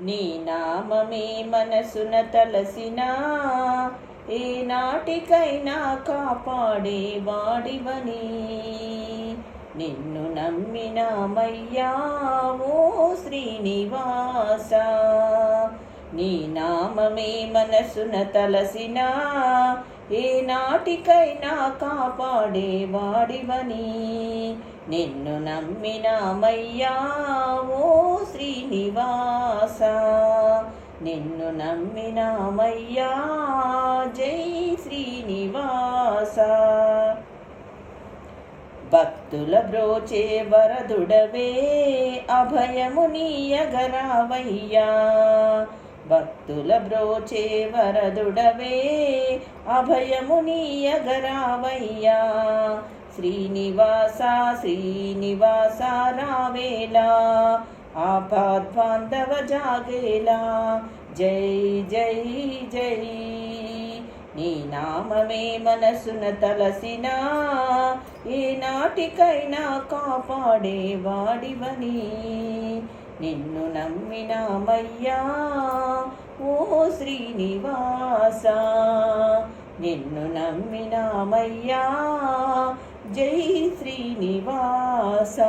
నీ నామమే మనసున తలసినా ఏ నాటికైనా కాపాడే వాడివని. నిన్ను నమ్మినామయ్యా శ్రీనివాస. నీ నామమే మనసున తలసినా ఏ నాటికైనా కాపాడే వాడివని. నిన్ను నమ్మినామయ్యా శ్రీనివాస. నిన్ను నమ్మినామయ్యా. జై శ్రీనివాస. భక్తుల బ్రోచే వరదుడవే. అభయము నీయగరావయ్యా. భక్తుల బ్రోచే వరదుడవే. అభయము నీయగరావయ్యా. శ్రీనివాస శ్రీనివాస రావేలా. ఆపాద్వాంధవ జాగేలా జై జై జై నీ నామమే మనసున తలసినా ఏ నాటికైనా కాపాడే వాడివని. నిన్ను నమ్మినామయ్యా ఓ శ్రీనివాస. నిన్ను నమ్మినామయ్యా జై శ్రీనివాస.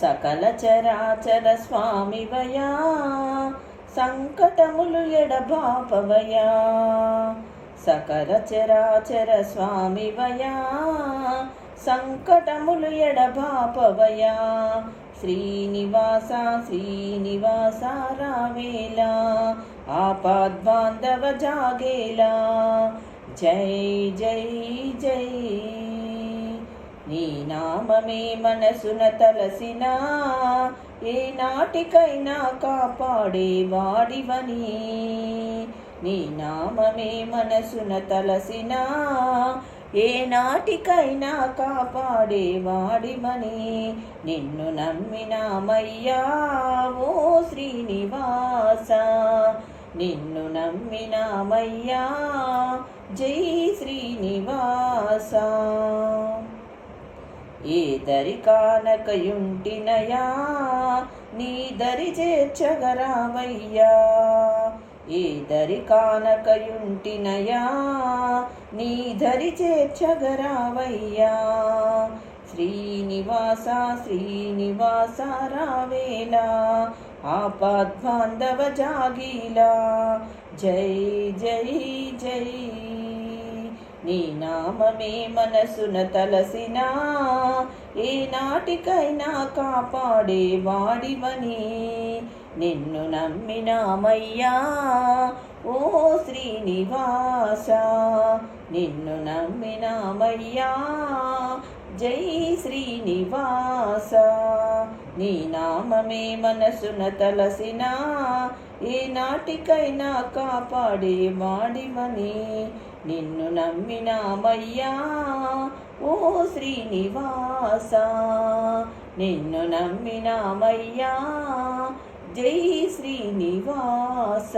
సకల చరాచర స్వామివయా సంకటములు ఎడబాపవయా సకల చరాచర స్వామివయా సంకటములు ఎడబాపవయా శ్రీనివాస శ్రీనివాస రావేలా ఆపాద్బాంధవ జాగేలా. జై జై జై. నీ నామమే మనసున తలసినా ఏ నాటికైనా కాపాడే వాడివని. నీ నామమే మనసున తలసినా ఏ నాటికైనా కాపాడే వాడివని. నిన్ను నమ్మినామయ్యా ఓ శ్రీనివాస. నిన్ను నమ్మినామయ్యా జై శ్రీనివాస. ఏ దరి కానకయుంటినయా నీ దరి చేర్చగరావయ్యా. ఏ దరి కానకయుంటినయా నీ దరి చేర్చగరావయ్యా. శ్రీనివాస శ్రీనివాస రావేలా ఆపద్బాంధవ జాగీలా. జై జై జై. నీ నామమే మనసున తలసినా ఏ నాటికైనా కాపాడే వాడివని. నిన్ను నమ్మినామయ్యా ఓ శ్రీనివాస. నిన్ను నమ్మినామయ్యా జై శ్రీనివాస. నీ నామమే మనసున తలసినా ఏ నాటికైనా కాపాడే వాడివని. నిన్ను నమ్మినామయ్యా ఓ శ్రీనివాస. నిన్ను నమ్మినామయ్యా జై శ్రీనివాస.